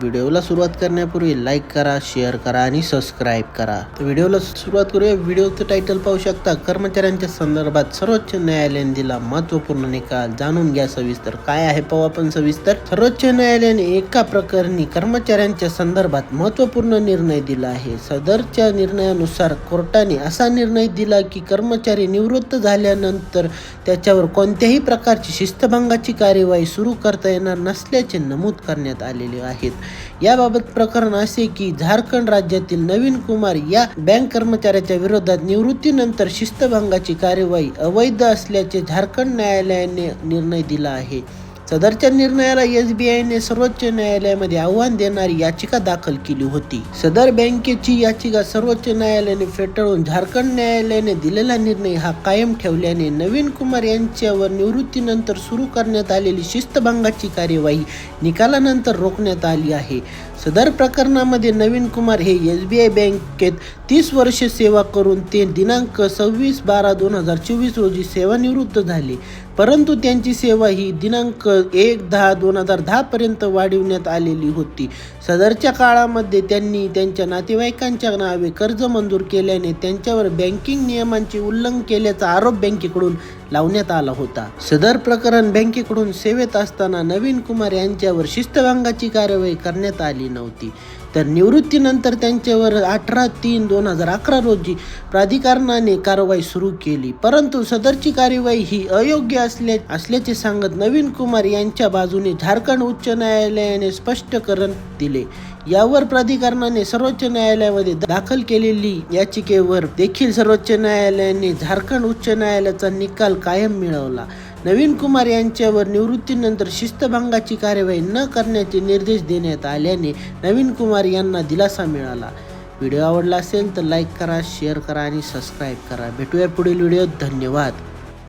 व्हिडिओला सुरुवात करण्यापूर्वी लाईक करा शेअर करा आणि सबस्क्राईब करा. तर व्हिडिओला सुरुवात करूया. व्हिडिओचं टायटल पाहू शकता कर्मचाऱ्यांच्या संदर्भात सर्वोच्च न्यायालयाने दिला महत्त्वपूर्ण निकाल. जाणून घ्या सविस्तर काय आहे पाहू आपण सविस्तर. सर्वोच्च न्यायालयाने एका प्रकरणी कर्मचाऱ्यांच्या संदर्भात महत्त्वपूर्ण निर्णय दिला आहे. सदरच्या निर्णयानुसार कोर्टाने असा निर्णय दिला की कर्मचारी निवृत्त झाल्यानंतर त्याच्यावर कोणत्याही प्रकारची शिस्तभंगाची कार्यवाही सुरू करता येणार नसल्याचे नमूद करण्यात आलेले आहेत. याबाबत प्रकरण असे की झारखंड राज्यातील नवीन कुमार या बँक कर्मचाऱ्याच्या विरोधात निवृत्तीनंतर शिस्तभंगाची कार्यवाही अवैध असल्याचे झारखंड न्यायालयाने निर्णय दिला आहे. सदरच्या निर्णयाला एस बी आयने सर्वोच्च न्यायालयामध्ये आव्हान देणारी याचिका दाखल केली होती. सदर बँकेची याचिका सर्वोच्च न्यायालयाने फेटाळून झारखंड न्यायालयाने दिलेला निर्णय हा कायम ठेवल्याने नवीन कुमार यांच्यावर निवृत्तीनंतर सुरू करण्यात आलेली शिस्तभंगाची कार्यवाही निकालानंतर रोखण्यात आली आहे. सदर प्रकरणामध्ये नवीन कुमार हे एस बी आय बँकेत तीस वर्ष सेवा करून ते दिनांक सव्वीस बारा दोन हजार चोवीस रोजी सेवानिवृत्त झाले. परंतु त्यांची सेवा ही दिनांक एक दहा दोन हजार दहापर्यंत वाढविण्यात आलेली होती. सदरच्या काळामध्ये त्यांनी त्यांच्या नातेवाईकांच्या नावे कर्ज मंजूर केल्याने त्यांच्यावर बँकिंग नियमांचे उल्लंघन केल्याचा आरोप बँकेकडून लावण्यात आला होता. सदर प्रकरण बँकेकडून सेवेत असताना नवीन कुमार यांच्यावर शिस्तभंगाची कारवाई करण्यात आली नव्हती. तर निवृत्तीनंतर त्यांच्यावर अठरा तीन दोन हजार अकरा रोजी प्राधिकरणाने कारवाई सुरू केली. परंतु सदरची कार्यवाही ही अयोग्य असल्या असल्याचे सांगत नवीन कुमार यांच्या बाजूने झारखंड उच्च न्यायालयाने स्पष्टीकरण दिले. यावर प्राधिकरणाने सर्वोच्च न्यायालयामध्ये दाखल केलेली याचिकेवर देखील सर्वोच्च न्यायालयाने झारखंड उच्च न्यायालयाचा निकाल कायम मिळवला. नवीन कुमार यांच्यावर निवृत्तीनंतर शिस्तभंगाची कार्यवाही न करण्याचे निर्देश देण्यात आल्याने नवीन कुमार यांना दिलासा मिळाला. व्हिडिओ आवडला असेल तर लाईक करा शेअर करा आणि सबस्क्राईब करा. भेटूया पुढील व्हिडिओत धन्यवाद.